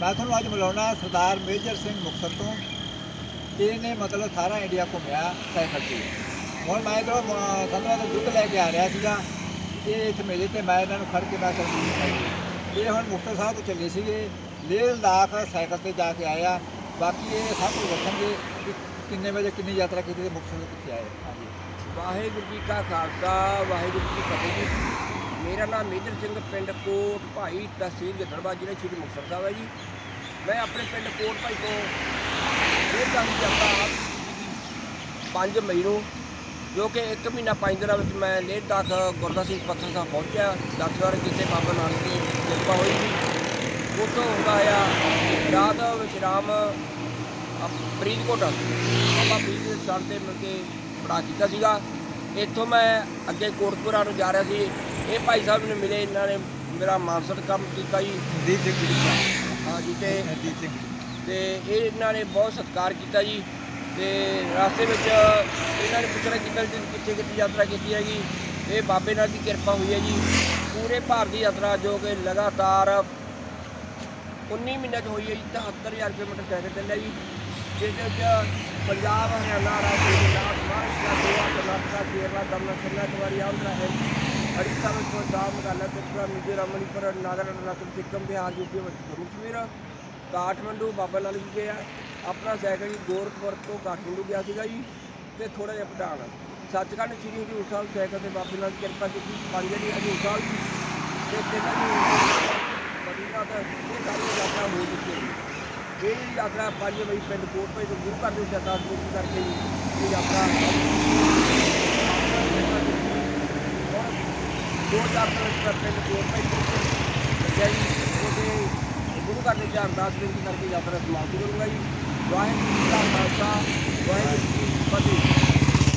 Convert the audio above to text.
ਮੈਂ ਤੁਹਾਨੂੰ ਅੱਜ ਮਿਲਾਉਣਾ ਸਰਦਾਰ ਮੇਜਰ ਸਿੰਘ ਮੁਕਤਸਰ ਤੋਂ। ਇਹਨੇ ਮਤਲਬ ਸਾਰਾ ਇੰਡੀਆ ਘੁੰਮਿਆ ਸਾਈਕਲ ਤੇ ਹੁਣ ਮੈਂ ਜਦੋਂ ਸੰਤਰਾ ਦਾ ਦੁੱਧ ਲੈ ਕੇ ਆ ਰਿਹਾ ਸੀਗਾ। ਇਹ ਇੱਥੇ ਮੇਲੇ ਤੇ ਮੈਂ ਇਹਨਾਂ ਨੂੰ ਫੜ ਕੇ ਮੈਂ ਕਰਦੀ ਇਹ ਹੁਣ ਮੁਕਤਸਰ ਸਾਹਿਬ ਤੋਂ ਚੱਲੇ ਸੀਗੇ। ਲੇਹ ਲਦਾਖ ਸਾਈਕਲ ਤੇ ਜਾ ਕੇ ਆਇਆ ਬਾਕੀ ਇਹ ਸਭ ਕੁਝ ਦੱਸਣਗੇ ਕਿ ਕਿੰਨੇ ਵਜੇ ਕਿੰਨੀ ਯਾਤਰਾ ਕੀਤੀ ਤੇ ਮੁਕਤਸਰ ਤੋਂ ਕਿੱਥੇ ਆਏ। ਹਾਂਜੀ। ਵਾਹਿਗੁਰੂ ਜੀ ਕਾ ਖਾਲਸਾ, ਵਾਹਿਗੁਰੂ ਜੀ ਕੀ ਫਤਿਹ ਮੇਰਾ ਨਾਮ ਮੇਜਰ ਸਿੰਘ, ਪਿੰਡ ਕੋਟ ਭਾਈ ਤਹਿਸੀਲ ਗਿੱਦੜਬਾਹਾ ਜ਼ਿਲ੍ਹਾ ਸ਼੍ਰੀ ਮੁਕਤਸਰ ਸਾਹਿਬ ਹੈ ਜੀ। ਮੈਂ ਆਪਣੇ ਪਿੰਡ ਕੋਟ ਭਾਈ ਤੋਂ ਇਹ ਕੰਮ ਜਾਂਦਾ 5 ਮਈ ਨੂੰ, ਜੋ ਕਿ 1 ਮਹੀਨਾ 5 ਦਿਨਾਂ ਵਿੱਚ ਮੈਂ ਲੇਹ ਤੱਕ ਗੁਰਦਾਸ ਸਿੰਘ ਪੱਥਰ ਸਾਹਿਬ ਪਹੁੰਚਿਆ। ਦਰਸ਼ਵਾਰ ਜਿੱਥੇ ਬਾਬਾ ਨਾਨਕ ਦੀ ਕਿਰਪਾ ਹੋਈ ਸੀ, ਉੱਥੋਂ ਹੁੰਦਾ ਆ ਰਾਤ ਵਿਸ਼ਰਾਮ ਅਪ- ਫਰੀਦਕੋਟ, ਬਾਬਾ ਫਰੀਦ ਦੇ ਸਥਾਨ ਤੇ ਮਿਲ ਕੇ ਬੜਾ ਕੀਤਾ ਸੀਗਾ। ਇੱਥੋਂ ਮੈਂ ਅੱਗੇ ਕੋਟਪੁਰਾ ਨੂੰ ਜਾ ਰਿਹਾ ਸੀ। ਇਹ ਭਾਈ ਸਾਹਿਬ ਨੇ ਮਿਲੇ ਇਹਨਾਂ ਨੇ ਮੇਰਾ ਮਾਨਸਤ ਕੰਮ ਕੀਤਾ ਜੀ। ਦੀਪ ਸਿੰਘ ਜੀ ਹਾਂ ਜੀ ਤੇ ਦੀਪ ਸਿੰਘ ਤੇ ਇਹ ਇਹਨਾਂ ਨੇ ਬਹੁਤ ਸਤਿਕਾਰ ਕੀਤਾ ਜੀ। ਤੇ ਰਸਤੇ ਵਿੱਚ ਇਹਨਾਂ ਨੇ ਪੁੱਛਣਾ ਕੀਤਾ ਤੁਸੀਂ ਕਿੱਥੇ ਕਿੱਥੇ ਯਾਤਰਾ ਕੀਤੀ ਹੈਗੀ। ਇਹ ਬਾਬੇ ਨਾਲ ਦੀ ਕਿਰਪਾ ਹੋਈ ਹੈ ਜੀ। ਪੂਰੇ ਭਾਰਤ ਦੀ ਯਾਤਰਾ ਜੋ ਕਿ ਲਗਾਤਾਰ 19 ਮਹੀਨਿਆਂ 'ਚ ਹੋਈ ਹੈ ਜੀ 73000 ਕਿਲੋਮੀਟਰ ਸਾਈਕਲ ਚੱਲਿਆ ਜੀ। ਜਿਸ ਦੇ ਵਿੱਚ ਪੰਜਾਬ ਹਰਿਆਣਾ ਰਾਜਸਥਾਨ ਮਹਾਰਾਸ਼ਟਰ ਗੋਆ ਕਰਨਾਟਕਾ ਕੇਰਲਾ ਤਮਿਲਨਾਡੂ ਆਂਧਰਾ ਹੈ ਅੜੀਸਾ ਵਿੱਚ ਪੰਜਾਬ ਮੇਘਾਲਿਆ ਤ੍ਰਿਪੁਰਾ ਮਿਜ਼ੋਰਮ ਮਣੀਪੁਰ ਨਾਗਾਲੈਂਡ ਅਰੁਣਾਚਲ ਸਿੱਕਮ, ਬਿਹਾਰ, ਯੂਪੀ ਵਿੱਚ ਜੰਮੂ ਕਸ਼ਮੀਰ ਕਾਠਮੰਡੂ, ਬਾਬਾ ਨਾਨਕ ਜੀ ਗਿਆ। ਆਪਣਾ ਸਾਈਕਲ ਜੀ ਗੋਰਖਪੁਰ ਤੋਂ ਕਾਠਮੰਡੂ ਗਿਆ ਸੀਗਾ ਜੀ ਤੇ ਥੋੜਾ ਜਿਹਾ ਪਟਾਨ। ਸੱਚਖੰਡ ਸ੍ਰੀ ਹਜੂਰ ਸਾਹਿਬ ਸਾਈਕਲ ਤੇ ਬਾਬੇ ਨਾਲ ਕਿਰਪਾ ਕੀਤੀ। ਪੰਜ ਜੀ ਹਜੂਰ ਸਾਹਿਬ ਜੀ ਤੇ ਤਿੰਨ ਜੀ। ਬਦੀਨਾ ਤੇ ਇਹ ਸਾਰੀ ਯਾਤਰਾ ਹੋ ਚੁੱਕੀ ਹੈ। ਇਹ ਯਾਤਰਾ ਪੰਜ ਵਜੇ ਪਿੰਡ ਕੋਟ ਪਈ ਤੋਂ ਗੁਰੂ ਘਰ ਦੇ ਵਿੱਚ ਅਰਦਾਸ ਕਰਕੇ ਇਹ ਯਾਤਰਾ ਹੁਣ ਦੋ ਚਾਰ ਦਿਨ ਵਿੱਚ ਪਿੰਡ ਕੋਟ ਪਈ ਲੱਗਿਆ ਜੀ। ਉਹਦੇ ਗੁਰੂ ਘਰ ਦੇ ਵਿੱਚ ਅਰਦਾਸ ਬੇਨਤੀ ਕਰਕੇ ਯਾਤਰਾ ਸਮਾਪਤ ਕਰੂੰਗਾ ਜੀ। ਵਾਹਿਗੁਰੂ ਜੀ ਦਾ ਖਾਲਸਾ